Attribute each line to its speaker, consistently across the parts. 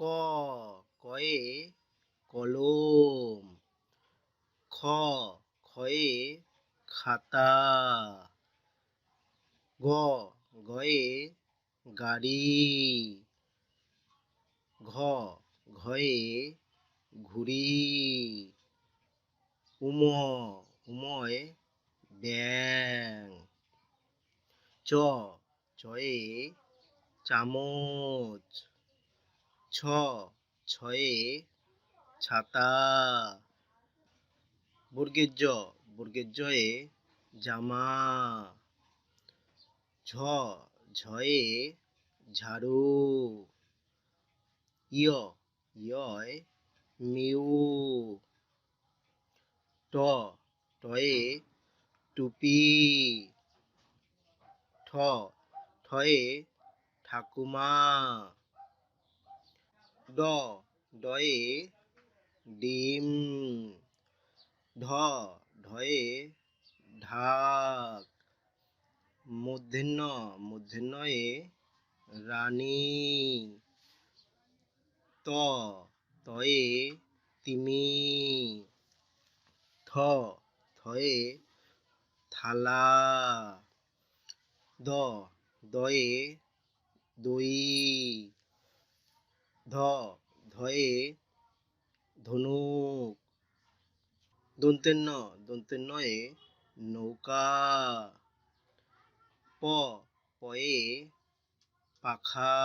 Speaker 1: ক, কয়ে কলম, খ খয়ে খাতা, গ, গয়ে গাড়ি, ঘ, ঘয়ে ঘুড়ি, উম, উময় ব্যাং চ, চয়ে চামচ। ছ, ছয়ে ছাতা। বর্গের জ বর্গের জয়ে জামা। ঝ, ঝয়ে ঝাড়ু। ইয় ইয়য় মিউ। ট, টয়ে টুপি। ঠ, ঠয়ে ঠাকুমা। ড ডয়ে ডিম ঢ ঢয়ে ঢাক মূর্ধন্য মূর্ধন্যয়ে রানী, ত, তয়ে তিমি, থ, থয়ে থালা, দ, দয়ে দই। ধ, ধয়ে, ধনুক, দন্তেন্ন, দন্তেন্নয়ে, নৌকা, প, পয়ে, পাখা,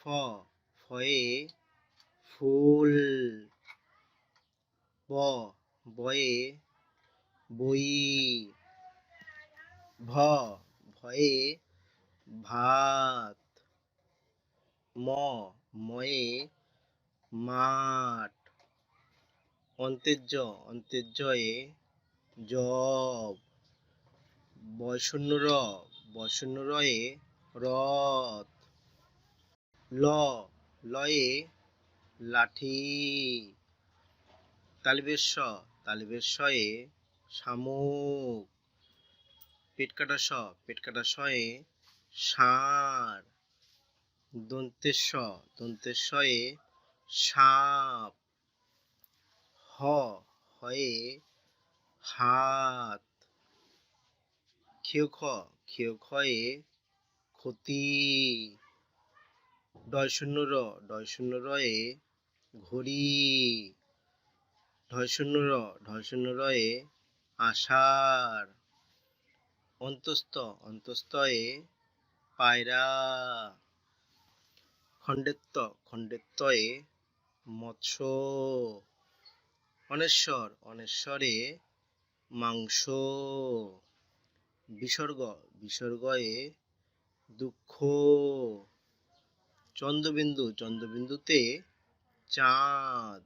Speaker 1: ফ, ফয়ে, ফুল, ব, বয়ে, বই, ভ, ভয়ে, ভাত ম, ময়ে মাঠ, অন্তেজ্য অন্তেজ্যয়ে জব বয়শূন্য র বয়শূন্য রয়ে রথ, ল, লয়ে লাঠি তালিবেশ তালিবেশয়ে শামুক পেট কাটা স পেট কাটা শয়ে ষাঁড় দন্তেশ্ব, দন্তেশ্বয়ে সাপ, হ, হয়ে হাত ক্ষেয় খ ক্ষেয় খয়ে ক্ষতি ডয় শূন্য র ডয় শূন্য রয়ে ঘড়ি ঢয় শূন্য র ঢয় শূন্য রয়ে আষাঢ়, অন্তস্থ, অন্তস্থয়ে পায়রা খণ্ডেত্ব খণ্ডেত্বয়ে মৎস্য অনেশ্বর অনেশ্বরে মাংস। বিসর্গ বিসর্গয়ে দুঃখ। চন্দ্রবিন্দু চন্দ্রবিন্দুতে চাঁদ।